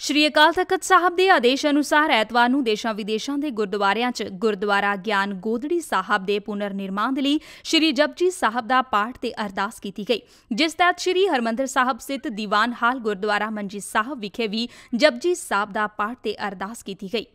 ਸ਼੍ਰੀ ਅਕਾਲ ਤਖਤ ਸਾਹਿਬ ਦੇ ਆਦੇਸ਼ ਅਨੁਸਾਰ ਐਤਵਾਰ ਨੂੰ ਦੇਸ਼ਾਂ ਵਿਦੇਸ਼ਾਂ ਦੇ ਗੁਰਦੁਆਰਿਆਂ 'ਚ ਗੁਰਦੁਆਰਾ ਗਿਆਨ ਗੋਦੜੀ ਸਾਹਿਬ ਦੇ ਪੁਨਰ ਨਿਰਮਾਣ ਦੇ ਲਈ ਸ਼੍ਰੀ ਜਪਜੀ ਸਾਹਿਬ ਦਾ ਪਾਠ ਤੇ ਅਰਦਾਸ ਕੀਤੀ ਗਈ। ਜਿਸ ਤਹਿਤ ਸ਼੍ਰੀ ਹਰਮੰਦਰ ਸਾਹਿਬ ਸਥਿਤ ਦੀਵਾਨ ਹਾਲ ਗੁਰਦੁਆਰਾ ਮੰਜੀ ਸਾਹਿਬ ਵਿਖੇ ਵੀ ਜਪਜੀ ਸਾਹਿਬ ਦਾ ਪਾਠ ਤੇ ਅਰਦਾਸ ਕੀਤੀ ਗਈ।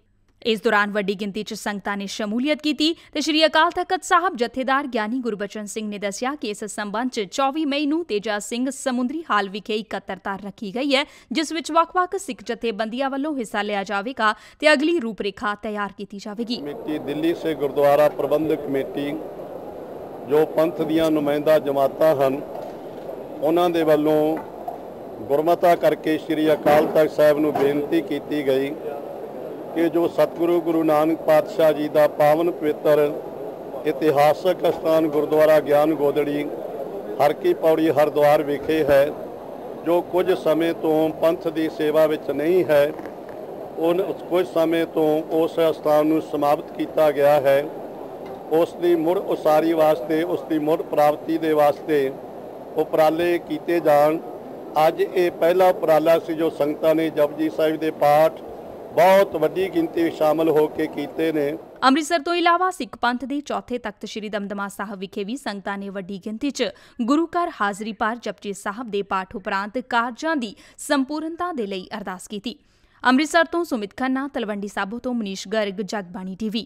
ਇਸ ਦੌਰਾਨ ਵੱਡੀ ਗਿਣਤੀ 'ਚ ਸੰਗਤਾਂ ਨੇ ਸ਼ਮੂਲੀਅਤ ਕੀਤੀ ਤੇ ਸ਼੍ਰੀ ਅਕਾਲ ਤਖਤ ਸਾਹਿਬ ਜਥੇਦਾਰ ਗਿਆਨੀ ਗੁਰਬਚਨ ਸਿੰਘ ਨੇ ਦੱਸਿਆ ਕਿ ਇਸ ਸੰਬੰਧ 'ਚ 24 ਮਈ ਨੂੰ ਤੇਜਾ ਸਿੰਘ ਸਮੁੰਦਰੀ ਹਾਲ ਵਿਖੇ ਇਕੱਤਰਤਾ ਰੱਖੀ ਗਈ ਹੈ, ਜਿਸ ਵਿੱਚ ਵੱਖ-ਵੱਖ ਸਿੱਖ ਜਥੇਬੰਦੀਆਂ ਵੱਲੋਂ ਹਿੱਸਾ ਲਿਆ ਜਾਵੇਗਾ ਤੇ ਅਗਲੀ ਰੂਪਰੇਖਾ ਤਿਆਰ ਕੀਤੀ ਜਾਵੇਗੀ। ਕਮੇਟੀ ਦਿੱਲੀ ਸੇ ਗੁਰਦੁਆਰਾ ਪ੍ਰਬੰਧਕ ਕਮੇਟੀ ਜੋ ਪੰਥ ਦੀਆਂ ਨੁਮਾਇੰਦਾ ਜਮਾਤਾਂ ਹਨ, ਉਹਨਾਂ ਦੇ ਵੱਲੋਂ ਗੁਰਮਤਾ ਕਰਕੇ ਸ੍ਰੀ ਅਕਾਲ ਤਖਤ ਸਾਹਿਬ ਨੂੰ ਬੇਨਤੀ ਕੀਤੀ ਗਈ ਕਿ ਜੋ ਸਤਿਗੁਰੂ ਗੁਰੂ ਨਾਨਕ ਪਾਤਸ਼ਾਹ ਜੀ ਦਾ ਪਾਵਨ ਪਵਿੱਤਰ ਇਤਿਹਾਸਕ ਸਥਾਨ ਗੁਰਦੁਆਰਾ ਗਿਆਨ ਗੋਦੜੀ ਹਰ ਕੀ ਪੌੜੀ ਹਰਦੁਆਰ ਵਿਖੇ ਹੈ, ਜੋ ਕੁਝ ਸਮੇਂ ਤੋਂ ਪੰਥ ਦੀ ਸੇਵਾ ਵਿੱਚ ਨਹੀਂ ਹੈ ਉਹ ਕੁਝ ਸਮੇਂ ਤੋਂ ਉਸ ਸਥਾਨ ਨੂੰ ਸਮਾਪਤ ਕੀਤਾ ਗਿਆ ਹੈ। ਉਸ ਦੀ ਮੁੜ ਉਸਾਰੀ ਵਾਸਤੇ, ਉਸ ਦੀ ਮੁੜ ਪ੍ਰਾਪਤੀ ਦੇ ਵਾਸਤੇ ਉਪਰਾਲੇ ਕੀਤੇ ਜਾਣ। ਅੱਜ ਇਹ ਪਹਿਲਾ ਉਪਰਾਲਾ ਸੀ ਜੋ ਸੰਗਤਾਂ ਨੇ ਜਪਜੀ ਸਾਹਿਬ ਦੇ ਪਾਠ ਬਹੁਤ ਵੱਡੀ ਗਿਣਤੀ ਵਿੱਚ ਸ਼ਾਮਲ ਹੋ ਕੇ ਕੀਤੇ ਨੇ। ਅੰਮ੍ਰਿਤਸਰ ਤੋਂ ਇਲਾਵਾ ਸਿੱਖ ਪੰਥ ਦੇ ਚੌਥੇ ਤਖਤ ਸ੍ਰੀ ਦਮਦਮਾ ਸਾਹਿਬ ਵਿਖੇ ਵੀ ਸੰਗਤਾਂ ਨੇ ਵੱਡੀ ਗਿਣਤੀ 'ਚ ਗੁਰੂ ਘਰ ਹਾਜ਼ਰੀ ਪਰ ਜਪਜੀ ਸਾਹਿਬ ਦੇ ਪਾਠ ਉਪਰੰਤ ਕਾਰਜਾਂ ਦੀ ਸੰਪੂਰਨਤਾ ਦੇ ਲਈ ਅਰਦਾਸ ਕੀਤੀ। ਅੰਮ੍ਰਿਤਸਰ ਤੋਂ ਸੁਮਿਤ ਖੰਨਾ, ਤਲਵੰਡੀ ਸਾਬੋ ਤੋਂ ਮਨੀਸ਼ ਗਰਗ, ਜਗਬਾਣੀ ਟੀਵੀ।